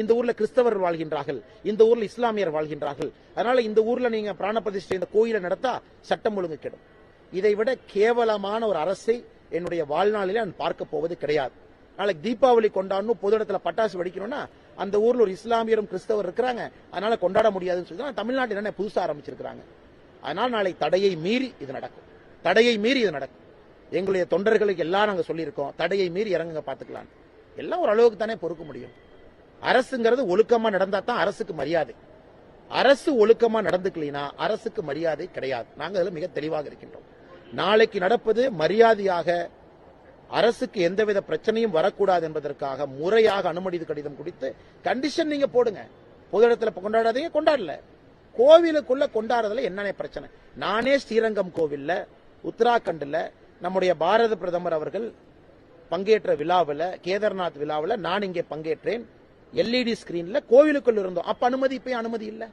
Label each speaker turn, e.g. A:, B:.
A: இந்த ஊர்ல கிறிஸ்தவர்கள் வாழ்கின்றார்கள் இந்த ஊர்ல இஸ்லாமியர் வாழ்கின்றார்கள். அதனால இந்த ஊர்ல நீங்க பிராண பிரதிஷ்டை இந்த கோயிலை நடத்தா சட்டம் ஒழுங்கு கெடும். இதை விட கேவலமான ஒரு அரசை என்னுடைய வாழ்நாளிலே நான் பார்க்க போவது கிடையாது. நாளைக்கு தீபாவளி கொண்டாடணும் பொது இடத்துல பட்டாசு வெடிக்கணும்னா அந்த ஊர்ல ஒரு இஸ்லாமியரும் கிறிஸ்தவர் இருக்கிறாங்க. அதனால கொண்டாட முடியாதுன்னு சொல்லி தமிழ்நாட்டில் என்ன புதுசாக ஆரம்பிச்சிருக்கிறாங்க. அதனால் நாளை தடையை மீறி இது நடக்கும். தடையை மீறி இது நடக்கும். எங்களுடைய தொண்டர்களுக்கு எல்லாம் நாங்கள் சொல்லியிருக்கோம் தடையை மீறி இறங்குங்க பார்த்துக்கலாம் எல்லாம் ஒரு அளவுக்கு தானே பொறுக்க முடியும். அரசுங்கிறது ஒழுக்கமா நடந்தா தான் அரசுக்கு மரியாதை. அரசு ஒழுக்கமா நடந்துக்கலினா அரசுக்கு மரியாதை கிடையாது. நாங்கள் அதில் மிக தெளிவாக இருக்கின்றோம். நாளைக்கு நடப்பது மரியாதையாக அரசுக்கு எந்தவித பிரச்சனையும் வரக்கூடாது என்பதற்காக முறையாக அனுமதி கடிதம் கொடுத்து கண்டிஷன் நீங்க போடுங்க. பொது இடத்துல கொண்டாடாதீங்க கொண்டாடல. கோவிலுக்குள்ள கொண்டாடுறதுல என்னென்ன பிரச்சனை? நானே ஸ்ரீரங்கம் கோவில்ல உத்தராகண்ட்ல நம்முடைய பாரத பிரதமர் அவர்கள் பங்கேற்ற விழாவில் கேதார்நாத் விழாவில் நான் இங்கே பங்கேற்றேன். எல்இடி ஸ்கிரீன்ல கோவிலுக்குள் இருந்தோம். அப்ப அனுமதி இப்ப அனுமதி இல்லை.